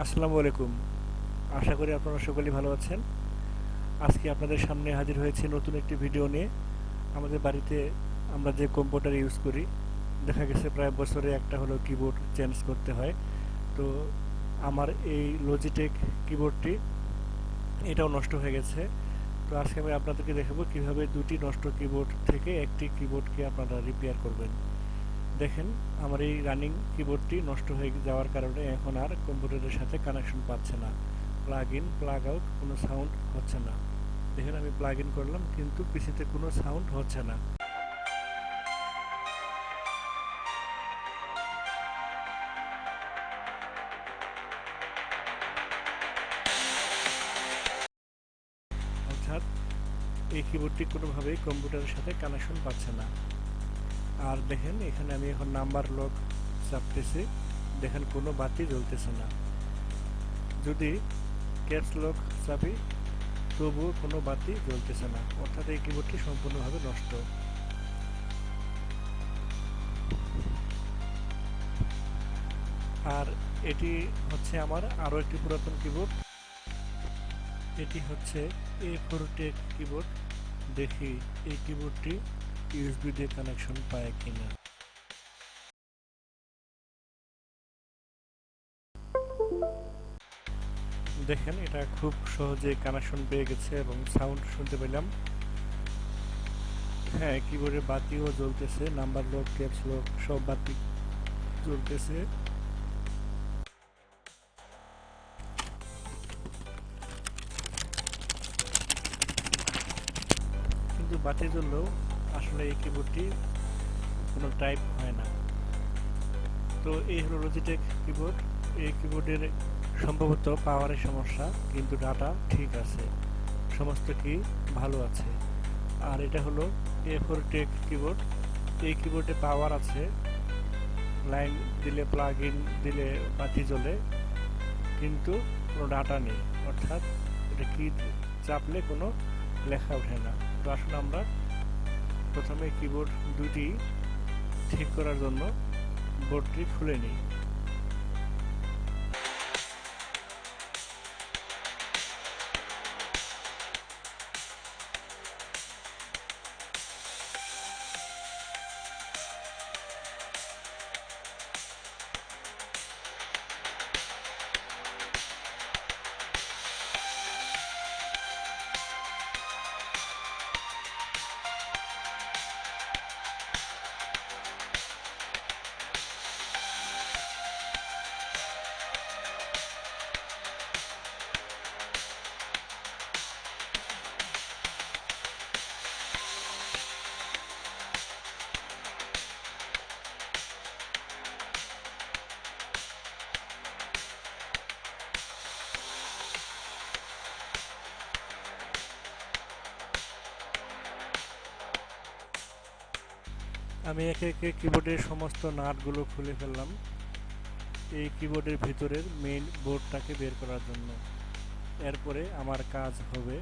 আসসালামু আলাইকুম। আশা করি আপনারা সকলেই ভালো আছেন। আজকে আপনাদের সামনে হাজির হয়েছে নতুন একটি ভিডিও নিয়ে। আমাদের বাড়িতে আমরা যে কম্পিউটার ইউজ করি, দেখা গেছে প্রায় বছরে একটা হলো কিবোর্ড চেঞ্জ করতে হয়। তো আমার এই লজিটেক কিবোর্ডটি, এটাও নষ্ট হয়ে গেছে। তো আজকে আমি আপনাদেরকে দেখাবো কীভাবে দুটি নষ্ট কিবোর্ড থেকে একটি কিবোর্ডকে আপনারা রিপেয়ার করবেন। দেখেন, আমার এই রানিং কিবোর্ডটি নষ্ট হয়ে যাওয়ার কারণে এখন আর কম্পিউটারের সাথে কানেকশন পাচ্ছে না। প্লাগ ইন প্লাগ আউট কোনো সাউন্ড হচ্ছে না। দেখেন, আমি প্লাগ ইন করলাম, কিন্তু পিসিতে কোনো সাউন্ড হচ্ছে না। অর্থাৎ এই কিবোর্ডটি কোনোভাবেই কম্পিউটারের সাথে কানেকশন পাচ্ছে না। আর দেখেন, এখানে আমি এখন নাম্বার লক চাপতেছি। দেখেন, কোনো বাতি জ্বলতেছে না। যদি ক্যাপস লক চাপি, তবুও কোনো বাতি জ্বলতেছে না। অর্থাৎ এই কিবোর্ডটি সম্পূর্ণভাবে নষ্ট। আর এটি হচ্ছে আমার আরও একটি পুরাতন কিবোর্ড এটি হচ্ছে এ ফোর টেক কিবোর্ড দেখি, এই কিবোর্ডটি ইউএসবি দিয়ে কানেকশন পায় কিনা? দেখেন, এটা খুব সহজে কানেকশন পেয়ে গেছে এবং সাউন্ড শুনতে পেলাম। হ্যাঁ কিবোর্ডের বাতিও জ্বলতেছে নাম্বার লক ক্যাপস লক সব বাতি জ্বলতেছে। কিন্তু বাতি জ্বললেও আসলে এই কিবোর্ডটি কোনো টাইপ হয় না। তো এই হলো লজিটেক কিবোর্ড এই কিবোর্ডের সম্ভবত পাওয়ারের সমস্যা, কিন্তু ডাটা ঠিক আছে। সমস্ত কি ভালো আছে। আর এটা হলো এ ফোর টেক কিবোর্ড এই কিবোর্ডে পাওয়ার আছে। লাইন দিলে প্লাগ ইন দিলে বাতি জ্বলে, কিন্তু কোনো ডাটা নেই। অর্থাৎ এটা কি চাপলে কোনো লেখা ওঠে না। তো আসলে আমরা প্রথমে কিবোর্ড দুটি ঠিক করার জন্য বোর্ডটি খুলে নিই। আমি একে একে কিবোর্ডের সমস্ত নাটগুলো খুলে ফেললাম। এই কিবোর্ডের ভিতরের মেইন বোর্ডটাকে বের করার জন্য। এরপরে আমার কাজ হবে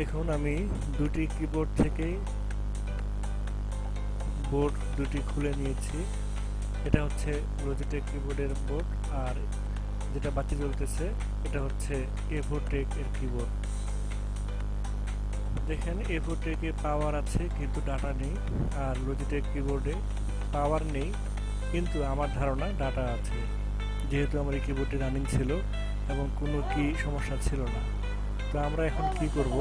দেখুন, আমি দুটি কিবোর্ড থেকেই বোর্ড দুটি খুলে নিয়েছি। এটা হচ্ছে লজিটেক কিবোর্ডের বোর্ড আর যেটা বাতি জ্বলতেছে, এটা হচ্ছে এভোটেক এর কিবোর্ড দেখেন এভোটেকে পাওয়ার আছে, কিন্তু ডাটা নেই, আর লজিটেক কিবোর্ডে পাওয়ার নেই, কিন্তু আমার ধারণা ডাটা আছে। যেহেতু আমার এই কিবোর্ডটি রানিং ছিল, এবং কোনো কি সমস্যা ছিল না। তো আমরা এখন কি করব?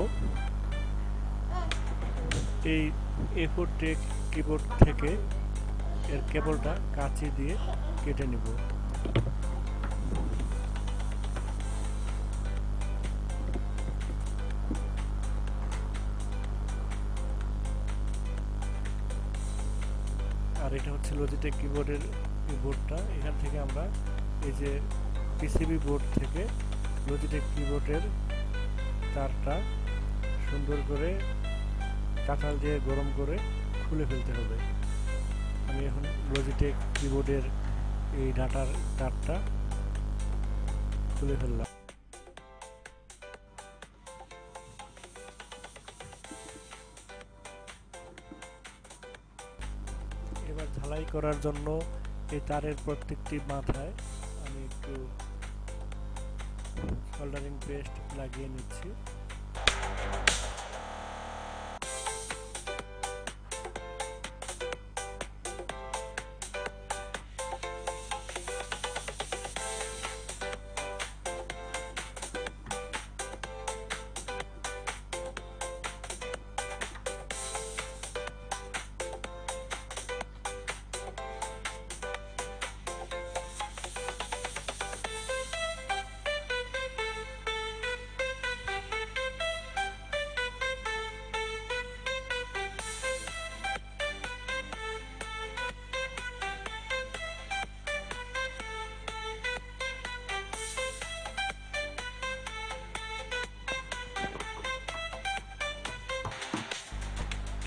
এই এফোর টেক কিবোর্ড থেকে এর কেবলটা কাঁচি দিয়ে কেটে নিব। আর এটা হচ্ছে লজিটেক কিবোর্ডের বোর্ডটা এখান থেকে আমরা এই যে পিসিবি বোর্ড থেকে লজিটেক কিবোর্ডের তারটা সুন্দর করে কাঁঠাল দিয়ে গরম করে খুলে ফেলতে হবে। আমি এখন লজিটেক কিবোর্ডের এই ডাটার তারটা খুলে ফেললাম। এবার ঝালাই করার জন্য এই তারের প্রত্যেকটি মাথায় আমি একটু সোল্ডারিং পেস্ট লাগিয়ে নিচ্ছি।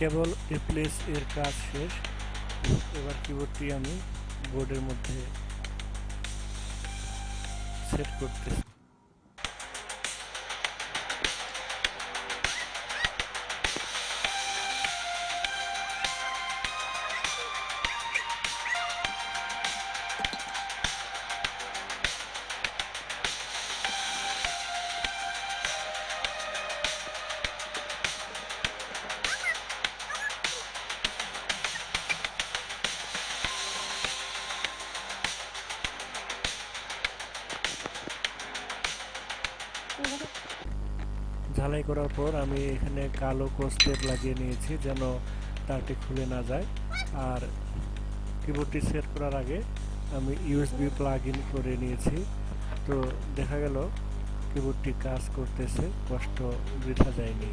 কেবল রিপ্লেস এর কাজ শেষ। এবার কিবোর্ডটি আমি বোর্ডের মধ্যে সেট করতেছি। ঝালাই করার পর আমি এখানে কালো কোস্টেপ লাগিয়ে নিয়েছি যেন তারটি খুলে না যায়। আর কিবোর্ডটি সেট করার আগে আমি ইউএসবি প্লাগ ইন করে নিয়েছি। তো দেখা গেল কিবোর্ডটি কাজ করতেছে, কষ্ট বৃথা যায়নি।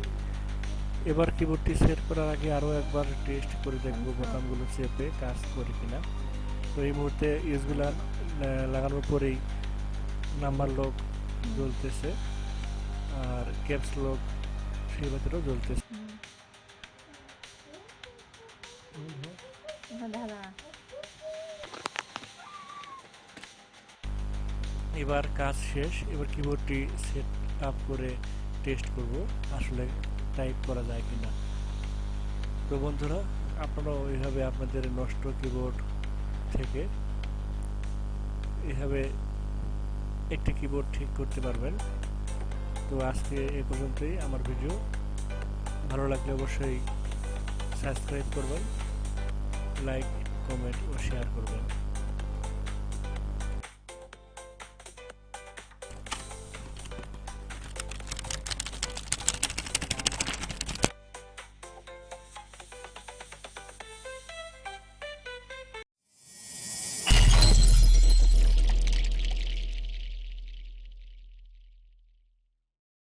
এবার কিবোর্ডটি সেট করার আগে আরও একবার টেস্ট করে দেখব বোতামগুলো চেপে কাজ করে কিনা। তো এই মুহূর্তে ইউএসবি লাগানোর পরেই নাম্বার লক জ্বলতেছে। আর ক্যাপস লক সেই বাতিটাও জ্বলতেছে। এবার কাজ শেষ এবার কিবোর্ডটি সেট আপ করে টেস্ট করব আসলে টাইপ করা যায় কিনা। তো বন্ধুরা আপনারাও এইভাবে আপনাদের নষ্ট কিবোর্ড থেকে এভাবে একটি কিবোর্ড ঠিক করতে পারবেন। তো আজকে এ পর্যন্তই আমার ভিডিও। ভালো লাগলে অবশ্যই সাবস্ক্রাইব করবেন, লাইক, কমেন্ট ও শেয়ার করবেন।